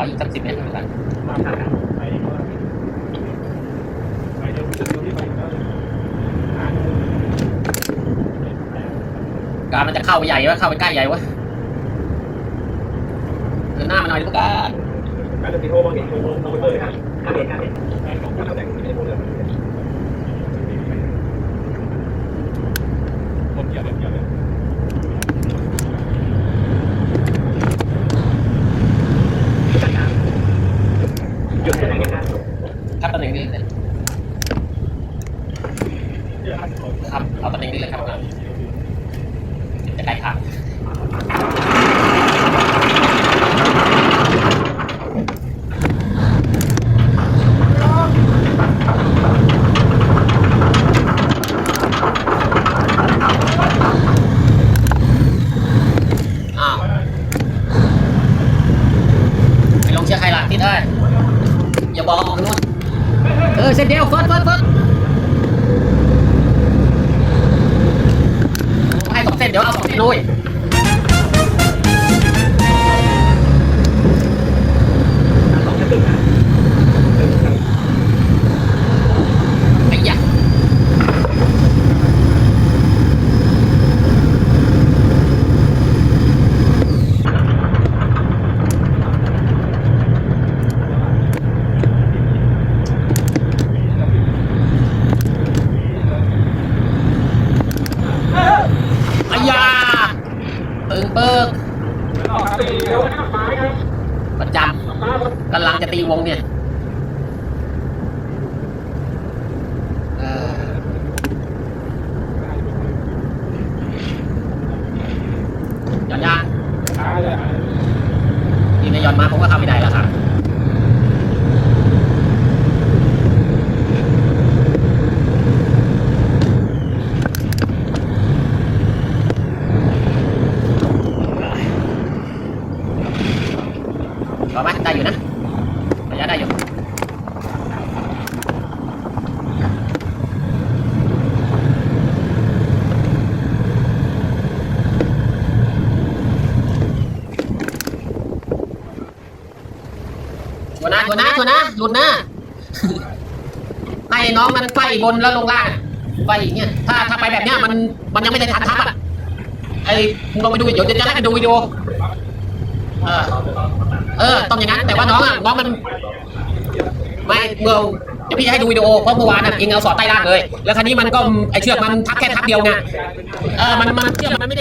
ขออีกสักสิบเมตรกันกาไปเดี๋ยวเดี๋ยวที่ไปก็หารมันจะเข้าไปใหญ่วะเข้าไปใกล้ใหญ่วะเดินหน้ามาหน่อยดิพวกการการจะติดโอ้บางทีโอ้ต้องไปเลยครับข้าเด็กข้าเด็กไอ้ของผู้ทำแต่งไม่ได้พูดเลยผมเกี่ยวเลยเกี่ยวเลย หยุดที่ไหนกัน ครับครับตำแหน่งนี้เลยครับเอาตำแหน่งนี้เลยครับจะไกลทางอ้าวไปลงเชียร์ใครหล่ะทิศเอ้ย บอกออกนู่นเออเส้นเดียวเฟิร์สเฟิร์สเฟิร์ส เปิกประจำกำลังจะตีวงเนี่ยเออหย่อนยางยิงในหย่อนมาผมก็เข้าไม่ได้แล้วครับ พอ ไหมได้อยู่นะระยะได้อยู่ชัวร์นะชัวร์นะชัวร์นะหลุดนะให้น้องมันไฟบนแล้วลงล่างไฟอย่างเงี้ยถ้าถ้าไปแบบเนี้ยมันมันยังไม่ได้ทันทับอะไอ้มึงลองไปดูเดี๋ยวจะให้ไปดูวิดีโอเออ เออต้องอย่างนั้น แต่ว่าน้องอะน้องมันไม่เมื่อเดี๋ยวพี่จะให้ดูวิดีโอเพราะเมื่อวานอะเองเอาสอดใต้ล่างเลย แล้วคราวนี้มันก็ไอเชือกมันทักแค่ทักเดียวไงเออมันมันเชือกมันไม่ได้